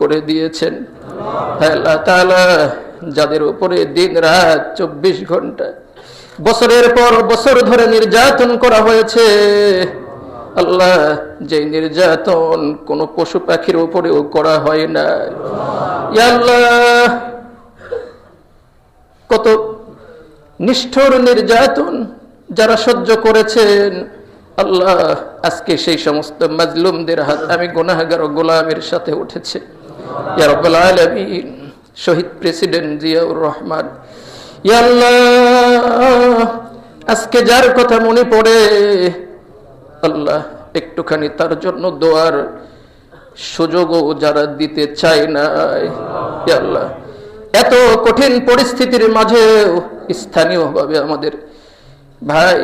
করে দিয়েছেন। হ্যাঁ, যাদের উপরে দিন রাত চব্বিশ ঘণ্টা বছরের পর বছর ধরে নির্যাতন করা হয়েছে আল্লাহ যে নির্যাতন কোন পশু পাখির উপরেও করা হয় না। আল্লাহ কত নিষ্ঠুর নির্যাতন যারা সহ্য করেছেন আল্লাহ আজকে সেই সমস্ত মাজলুমদের হাত আমি গুনাহগার ও গোলামের সাথে উঠেছে। ইয়া রাব্বুল আলামিন, শহীদ প্রেসিডেন্ট জিয়াউর রহমান। ইয়া আল্লাহ, আজকে যার কথা মনে পড়ে, আল্লাহ একটুখানি তার জন্য দোয়ার সুযোগও যারা দিতে চায় না আল্লাহ, এত কঠিন পরিস্থিতির মাঝেও স্থানীয়ভাবে আমাদের ভাই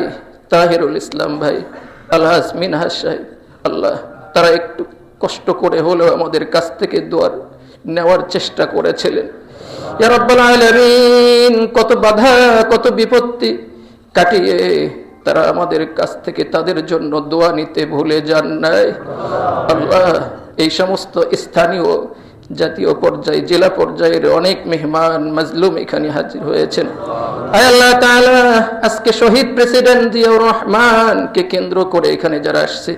তাহিরুল ইসলাম ভাই, আলহাজ মিনহাজ সাহেব, আল্লাহ তারা একটু কষ্ট করে হলেও আমাদের কাছ থেকে দোয়ার নেওয়ার চেষ্টা করেছিলেন। কত বাধা, কত বিপত্তি কাটিয়ে তারা আমাদের কাছ থেকে তাদের জন্য দোয়া নিতে ভুলে যান নাই। আল্লাহ, এই সমস্ত স্থানীয় জাতীয় পর্যায়ে, জেলা পর্যায়ের অনেক মেহমান, মজলুম এখানে হাজির হয়েছেন। আল্লাহ আজকে শহীদ প্রেসিডেন্ট জিয়াউর রহমানকে কেন্দ্র করে এখানে যারা আসছে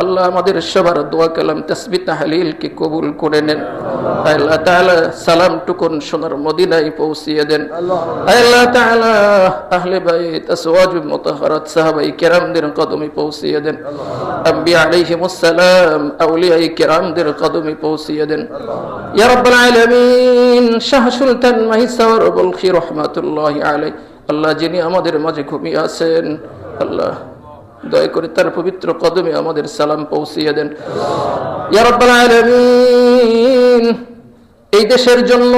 আল্লাহ আমাদের সবার দোয়া কালাম তসবি তাহলিলকে কবুল করে নেন। আল্লাহ তাআলা সালাম টুকুন সোনার মদিনায় পৌঁছিয়ে দেন। আল্লাহ তাআলা আহলে বাইত আসওয়াজ মুতাহহারাত সাহাবাই কেরামদের কদমে পৌঁছিয়ে দেন। আম্বিয়া আলাইহিমুস সালাম আউলিয়ায়ে কেরামদের কদমে পৌঁছিয়ে দেন। ইয়া রাব্বাল আলামিন, শাহ সুলতান মাহিসাওয়ার বলখি রহমাতুল্লাহি আলাইহি। আল্লাহ যিনি আমাদের মাঝে ঘুমিয়ে আছেন, আল্লাহ দয়া করে তার পবিত্র কদমে আমাদের সালাম পৌঁছিয়ে দেন। এই দেশের জন্য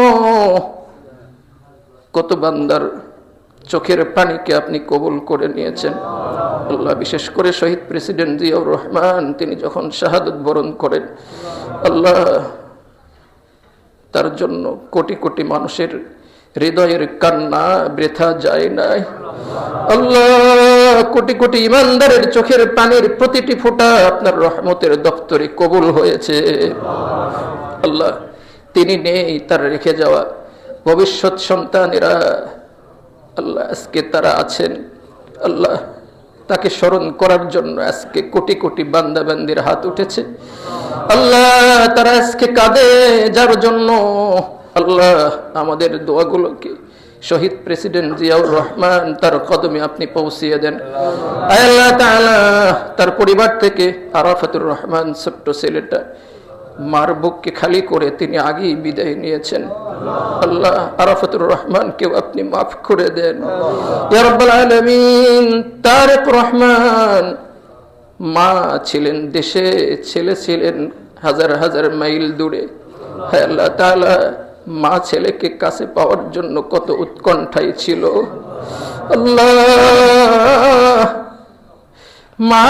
কত বান্দার চোখের পানিকে আপনি কবুল করে নিয়েছেন। আল্লাহ বিশেষ করে শহীদ প্রেসিডেন্ট জিয়াউর রহমান, তিনি যখন শাহাদত বরণ করেন, আল্লাহ তার জন্য কোটি কোটি মানুষের হৃদয়ের কান্না বৃথা যায় নাই। আল্লাহ কোটি কোটি ইমানদারের চোখের পানির প্রতিটি ফোঁটা আপনার রহমতের দপ্তরে কবুল হয়েছে। আল্লাহ, তিনি নেই তার রেখে যাওয়া। ভবিষ্যৎ সন্তানেরা আল্লাহ আজকে তারা আছেন। আল্লাহ তাকে স্মরণ করার জন্য আজকে কোটি কোটি বান্দা বান্দির হাত উঠেছে। আল্লাহ, তারা আজকে কাঁদে যার জন্য আল্লাহ আমাদের দোয়াগুলোকে শহীদ প্রেসিডেন্ট জিয়াউর রহমান তার কদমে আপনি পৌঁছিয়ে দেন। আয় আল্লাহ তাআলা তার পরিবার থেকে আরাফাতুর রহমান ছোট্ট ছেলেটা মার বুককে খালি করে তিনি আগেই বিদায় নিয়েছেন। আল্লাহ আরাফাতুর রহমানকেও আপনি মাফ করে দেন। ইয়া রাব্বাল আলামিন তারেক রহমান মা ছিলেন দেশে ছেলে ছিলেন হাজার হাজার মাইল দূরে। হ্যাঁ আল্লাহ তাআলা মা ছেলেকে কাছে পাওয়ার জন্য কত উৎকণ্ঠাই ছিল। আল্লাহ মা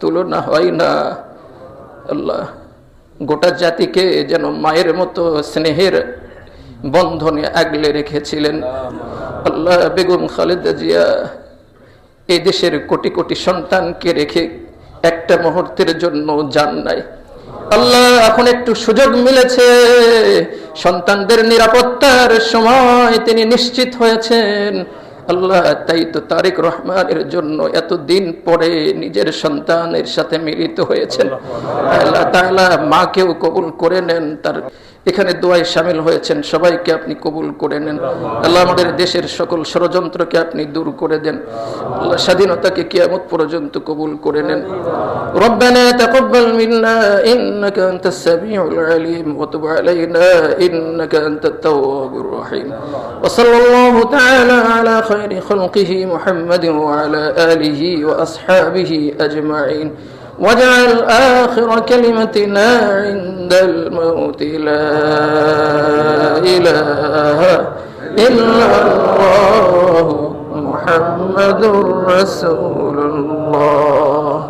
তুলনা হয় না। আল্লাহ, গোটা জাতিকে যেন মায়ের মতো স্নেহের বন্ধনে আগলে রেখেছিলেন। আল্লাহ, বেগম খালেদা জিয়া এই দেশের কোটি কোটি সন্তানকে রেখে একটা মুহূর্তের জন্য যান নাই। আল্লাহ এখন একটু সুযোগ মিলেছে। সন্তানদের নিরাপত্তার সময় তিনি নিশ্চিত হয়েছেন। আল্লাহ তাই তো তারেক রহমানের জন্য এত দিন পরে নিজের সন্তানের সাথে মিলিত হয়েছেন। আল্লাহ তাহলে মাকেও কবুল করে নেন তার এখানে দোয়ায় সামিল হয়েছেন সবাইকে আপনি কবুল করে নেন আল্লাহ আমাদের দেশের সকল ষড়যন্ত্রকে আপনি দূর করে দেন আল্লাহ স্বাধীনতাকে কিয়ামত পর্যন্ত কবুল করে নেন ربنا تقبل منا إنك أنت السميع العليم وتب علينا إنك أنت التواب الرحيم وصلى الله تعالى على خير خلقه محمد وعلى آله وأصحابه أجمعين واجعل آخر كلمتنا عند الموت. لا إله إلا الله. محمد رسول الله.